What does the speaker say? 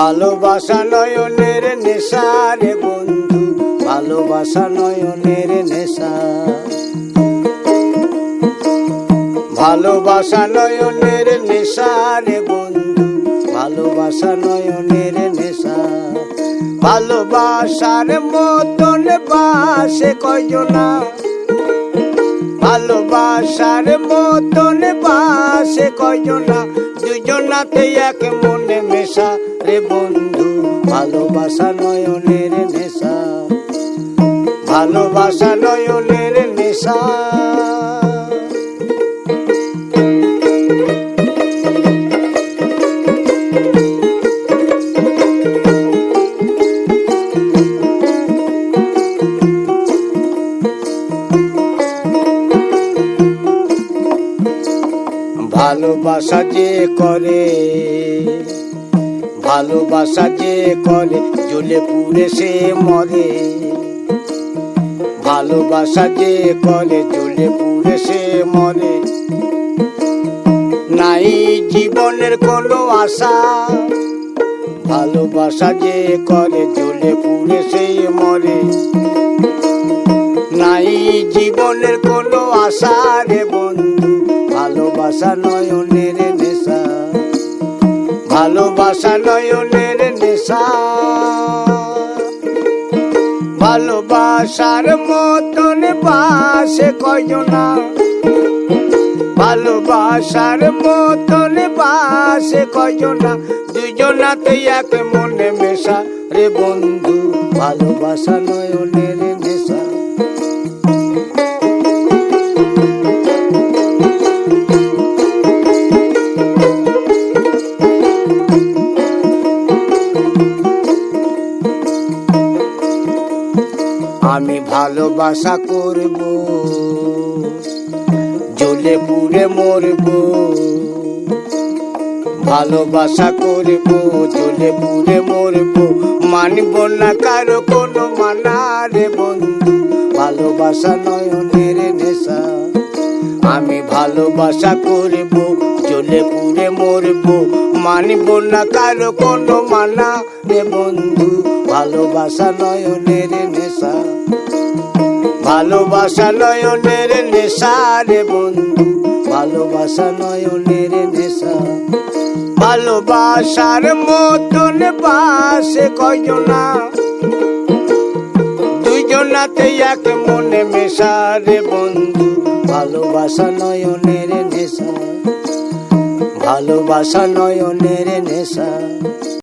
ভালোবাসা নয়নের নেশা রে বন্ধু, ভালোবাসা নয়নের নেশা। ভালোবাসা নয়নের নেশা রে বন্ধু, ভালোবাসা নয়নের নেশা। ভালোবাসার মতন বাসে কয়জনা? ভালোবাসার মতন বাসে কয়জনা? দুজনাতে এক মনে মেশা রে বন্ধু ভালোবাসা নয়নের নেশা। ভালোবাসা নয়নের নেশা। ভালোবাসা যে করে, ভালোবাসা যে করে জ্বলে পুড়ে সে মরে। ভালোবাসা যে করে জ্বলে পুড়ে সে মরে। নাই জীবনের কোনো আশা। ভালোবাসা যে করে জ্বলে পুড়ে সে মরে। নাই জীবনের কোনো আশা রে ভালোবাসা নয়নের নেশা। ভালোবাসা নয়নের নেশা। ভালোবাসার মতন বাসে কয়জনা ভালোবাসার মতন বাসে কয়জনা দুজনাতে এক মনে মেশা। রে বন্ধু, ভালোবাসা নয়নের আমি ভালোবাসা করব জলে পুড়ে মরব। ভালোবাসা করব, জ্বলে পুড়ে মরব। মানব না কারও কোনো মানা রে বন্ধু, ভালোবাসা নয়নের নেশা। আমি ভালোবাসা করব জলে পুড়ে মরব। মানব না কারও কোনো মানা রে বন্ধু, ভালোবাসা নয়নের ভালোবাসা নয়নের নেশা রে বন্ধু, ভালোবাসা নয়নের নেশা। ভালোবাসার মতন বাসে কয়জনা? দুইজনাতে এক মনে মেশা রে বন্ধু, ভালোবাসা নয়নের নেশা। ভালোবাসা নয়নের নেশা।